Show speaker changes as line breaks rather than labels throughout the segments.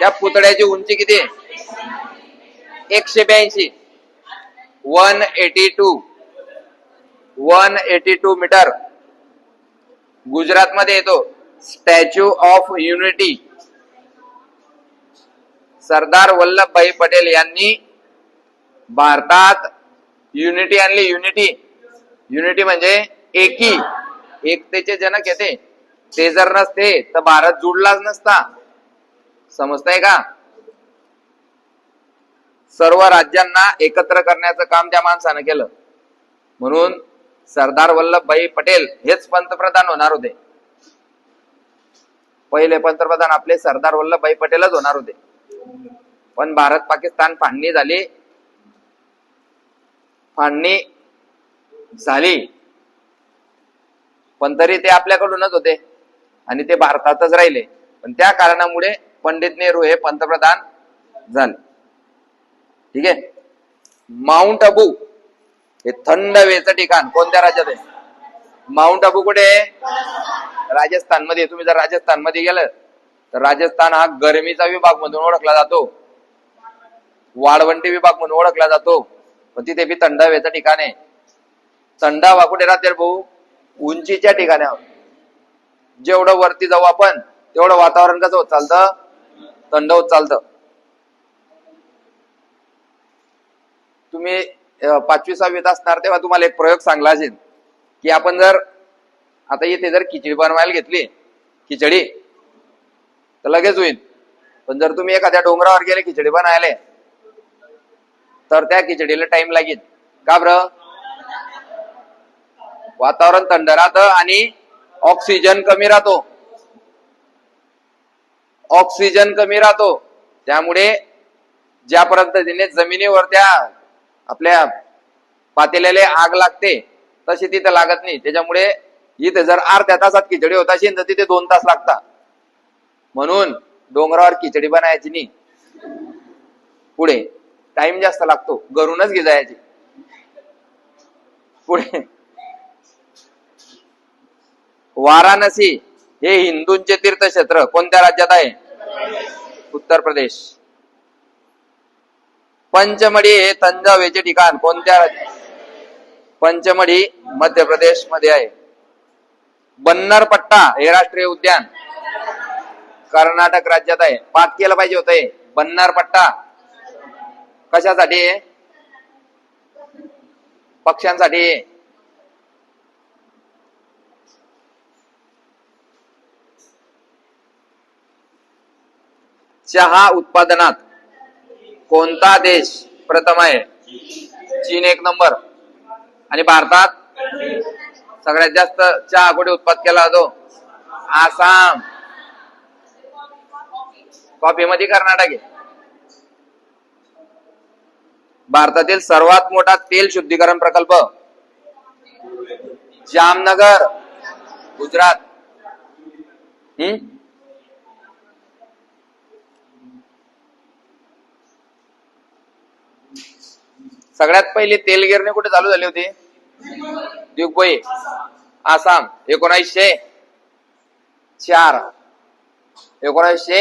त्या पुतळ्याची उंची किती आहे एकशे ब्याऐंशी one eighty two one eighty two metre Gujarat मध्ये येतो statue of unity Sardar Vallabhbhai Patel यांनी भारतात युनिटी आणली युनिटी युनिटी म्हणजे एकी एकतेचे जनक येते ते जर नसते तर भारत जुडलाच नसता समजतंय का? सर्व राज्यांना एकत्र करण्याचं काम त्या माणसानं केलं म्हणून सरदार वल्लभभाई पटेल हेच पंतप्रधान होणार होते. पहिले पंतप्रधान आपले सरदार वल्लभभाई पटेलच होणार होते. पण भारत पाकिस्तान फांडणी झाली. फांडणी झाली. पण तरी ते आपल्याकडूनच होते आणि ते भारतातच राहिले. पण त्या कारणामुळे पंडित नेहरू हे पंतप्रधान झाले. ठीक आहे? माउंट अबू हे थंड हवेचं ठिकाण कोणत्या राज्यात आहे? माउंट अबू कुठे राजस्थानमध्ये तुम्ही जर राजस्थानमध्ये गेलं तर राजस्थान हा गरमीचा विभाग म्हणून ओळखला जातो. वाळवंटी विभाग म्हणून ओळखला जातो. पण तिथे बी थंड हवेचं ठिकाण आहे. थंड हवा कुठे राहते भाऊ? उंचीच्या ठिकाणावर जेवढं वरती जाऊ आपण तेवढं वातावरण कसं होत चालतं? थंड होत चालतं. तुम्ही पाचवी सहावीत असणार तेव्हा तुम्हाला एक प्रयोग सांगला असेल की आपण जर आता इथे जर खिचडी बनवायला घेतली खिचडी तर लगेच होईल. पण जर तुम्ही एखाद्या डोंगरावर गेले खिचडी बनायला तर त्या खिचडीला टाइम लागेल. का बरं? वातावरण थंड राहतं आणि ऑक्सिजन कमी राहतो. ऑक्सिजन कमी राहतो. त्यामुळे ज्या पद्धतीने जमिनीवर त्या आपल्या पातेल्याला आग लागते तशी तिथे लागत नाही. त्याच्यामुळे इथे जर अर्ध्या तासात खिचडी होत असेल तर तिथे दोन तास लागतात. म्हणून डोंगरावर खिचडी बनायची नाही. पुढे टाइम जास्त लागतो. घरूनच घे जायची. पुढे. वाराणसी. हे हिंदूंचे तीर्थक्षेत्र कोणत्या राज्यात आहे? उत्तर प्रदेश. पंचमढी हे तंजावेचे ठिकाण कोणत्या पंचमढी मध्य प्रदेशमध्ये आहे. बन्नरपट्टा हे राष्ट्रीय उद्यान. कर्नाटक राज्यात आहे. पाठ केलं पाहिजे होत हे. बन्नरपट्टा. कशासाठी? आहे? पक्ष्यांसाठी. चहा उत्पादनात कोणता देश प्रथम आहे? चीन एक नंबर. आणि भारतात सगळ्यात जास्त चहा कुठे उत्पादन केला जातो. आसाम. कॉफी मध्ये कर्नाटक आहे. भारतातील सर्वात मोठा तेल शुद्धीकरण प्रकल्प जामनगर गुजरात. हम्म? सगळ्यात पहिले तेल गिरणी कुठे चालू झाली होती? दिग्बोई आसाम एकोणीसशे चार. एकोणीसशे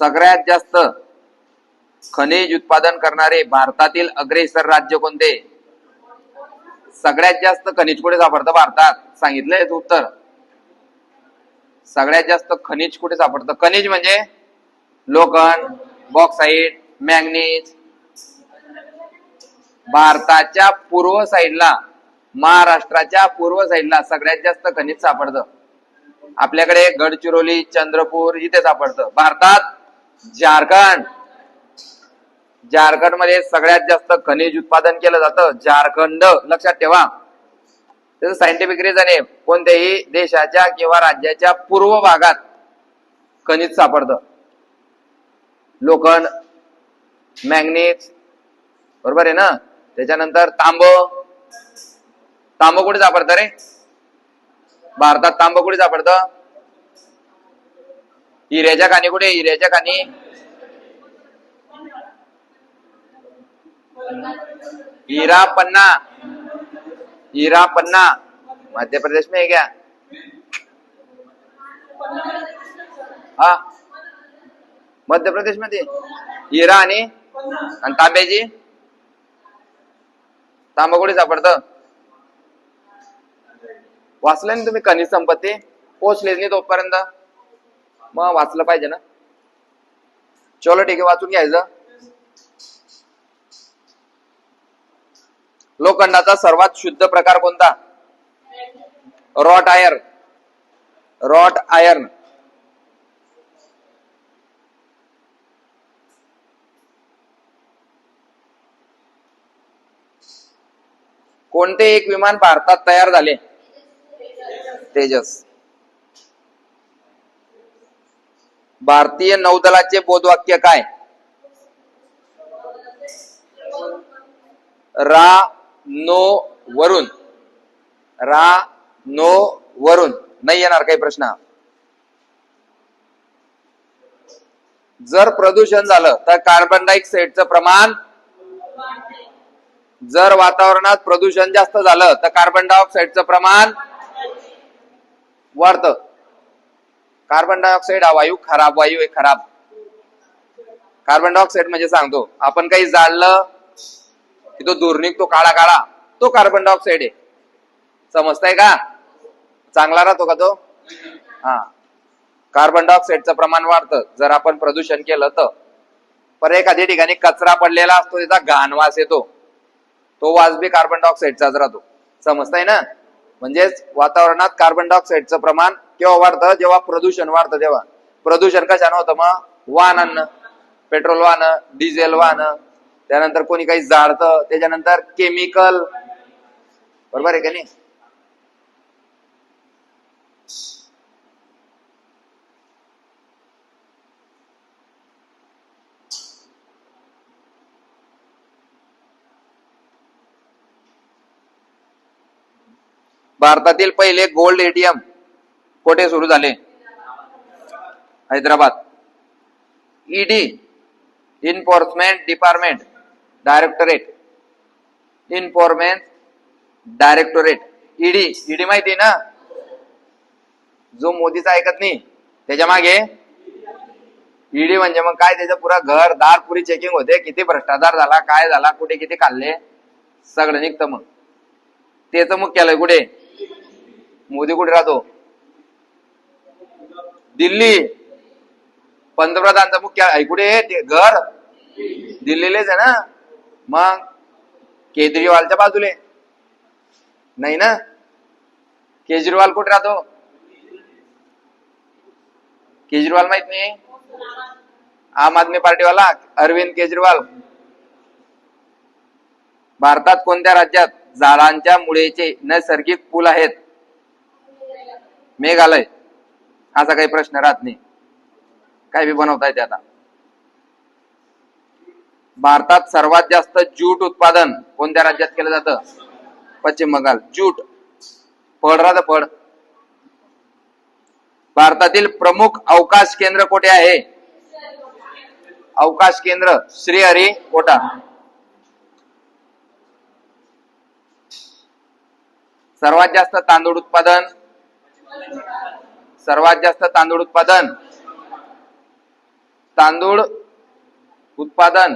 सगळ्यात जास्त खनिज उत्पादन करणारे भारतातील अग्रेसर राज्य कोणते? सगळ्यात जास्त खनिज कुठे सापडतं? भारतात. सांगितलंय उत्तर. सगळ्यात जास्त खनिज कुठे सापडतं? खनिज म्हणजे लोखंड बॉक्साईट मॅग्नीज. भारताच्या पूर्व साईडला महाराष्ट्राच्या पूर्व साईडला सगळ्यात जास्त खनिज सापडतं. आपल्याकडे गडचिरोली चंद्रपूर इथे सापडतं. भारतात झारखंड. झारखंडमध्ये सगळ्यात जास्त खनिज उत्पादन केलं जातं. झारखंड. लक्षात ठेवा. त्याचं सायंटिफिक रिझन आहे कोणत्याही देशाच्या किंवा राज्याच्या पूर्व भागात खनिज सापडतं. लोखंड मॅंगनीज बरोबर आहे ना? त्याच्यानंतर तांब. तांब कुठे सापडतं रे? भारतात तांब कुठे सापडतं? हिऱ्याच्या खाणी कुठे? हिऱ्याच्या खाणी. हिरा पन्ना. हीरा पन्ना मध्य प्रदेश में है क्या? हा। मध्य प्रदेशमध्ये हिरा आणि आणि तांब्याची तांबा कुठे सापडतं? वाचलं ना तुम्ही खनिज संपत्ती? पोचलेच नाही तोपर्यंत. मग वाचलं पाहिजे ना. चलो ठीक आहे वाचून घ्यायचं. लोखंडाचा सर्वात शुद्ध प्रकार कोणता? रॉट आयर्न रॉट आयर्न कोणते एक विमान भारतात तयार झाले? तेजस. भारतीय नौदलाचे बोधवाक्य काय? रा नो वरून रा नो वरून नाही येणार काही प्रश्न. जर प्रदूषण झालं तर कार्बन डायऑक्साईडचं प्रमाण जर वातावरणात प्रदूषण जास्त झालं तर कार्बन डायऑक्साईडचं प्रमाण वाढतं. कार्बन डायऑक्साईड हा वायू खराब वायू आहे खराब. कार्बन डायऑक्साईड म्हणजे सांगतो आपण काही जाळलं की तो दूर निघतो काळा काळा तो कार्बन डायऑक्साईड आहे. समजताय का? चांगला राहतो का तो? हा. कार्बन डायऑक्साईडचं प्रमाण वाढतं. जर आपण प्रदूषण केलं तर. पर एखाद्या ठिकाणी कचरा पडलेला असतो त्याचा घाण वास येतो. तो वास बी कार्बन डायऑक्साईडचाच राहतो. समजताय ना? म्हणजेच वातावरणात कार्बन डायऑक्साईडचं प्रमाण केव्हा वाढतं? जेव्हा प्रदूषण वाढतं तेव्हा. प्रदूषण कशानं होतं मग? वाहनांना. पेट्रोल वाहनं डिझेल वाहनं त्यानंतर कोणी काही जाळतं त्याच्यानंतर केमिकल बरोबर आहे का नाही? भारतातील पहिले गोल्ड एटीएम कोठे सुरू झाले? Hyderabad. ED enforcement department directorate enforcement directorate. ED ED माहिती आहे ना? जो मोदीचा ऐकत नाही. त्याच्यामागे ईडी म्हणजे मग काय? त्याचं पुरा घर दार पुरी चेकिंग होते. किती भ्रष्टाचार झाला काय झाला कुठे किती खाल्ले? सगळं निघतं मग. तेच मग केलंय कुठे? मोदी कुठे राहतो? दिल्ली. पंतप्रधानचं मुख्य कुठे? आहे ते घर. दिल्लीलेच आहे ना? मग केजरीवालच्या बाजूले. नाही ना? केजरीवाल कुठे राहतो? केजरीवाल माहीत नाही? आम आदमी पार्टीवाला अरविंद केजरीवाल. भारतात कोणत्या राज्यात झाडांच्या मुळेचे नैसर्गिक पूल आहेत? मेघालय. असा काही प्रश्न राहत नाही. काय बी बनवता ते आता. भारतात सर्वात जास्त ज्यूट उत्पादन कोणत्या राज्यात केलं जातं? पश्चिम बंगाल. ज्यूट. फळ राहत फळ भारतातील प्रमुख अवकाश केंद्र कोठे आहे? अवकाश केंद्र श्रीहरी कोटा. सर्वात जास्त तांदूळ उत्पादन. सर्वात जास्त तांदूळ उत्पादन. तांदूळ उत्पादन.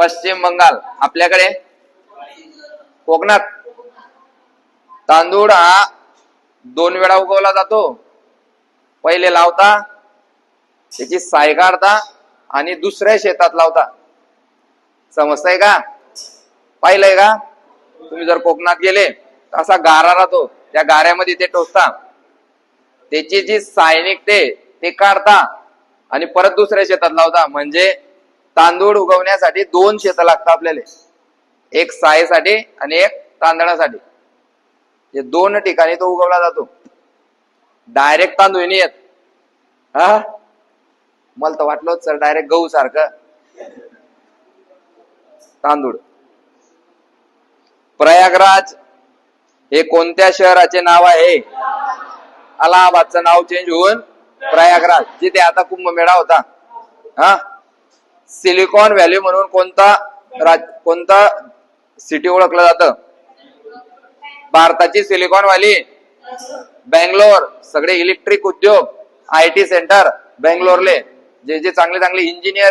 पश्चिम बंगाल. आपल्याकडे कोकणात तांदूळ हा दोन वेळा उगवला जातो. पहिले लावता त्याची साय काढता आणि दुसऱ्या शेतात लावता. समजतंय का? पाहिलंय का? तुम्ही जर कोकणात गेले तर असा गारा राहतो. त्या गाऱ्यामध्ये ते टोचता. त्याची जी साय निघते ते काढता आणि परत दुसऱ्या शेतात लावता. म्हणजे तांदूळ उगवण्यासाठी दोन शेत लागतात आपल्याला. एक सायसाठी आणि एक तांदळासाठी. हे दोन ठिकाणी तो उगवला जातो. डायरेक्ट तांदूळ नाही येत. हा? मला तर वाटलं सर डायरेक्ट गहू सारखं. तांदूळ. प्रयागराज हे कोणत्या शहराचे नाव आहे? अलाहाबादचं नाव चेंज होऊन प्रयागराज जिथे आता कुंभमेळा होता. हा? सिलिकॉन व्हॅली म्हणून कोणता राज कोणता सिटी ओळखलं जातं? भारताची सिलिकॉन व्हॅली बँगलोर सगळे इलेक्ट्रिक उद्योग आय टी सेंटर बँगलोरले. जे जे चांगले चांगले इंजिनियर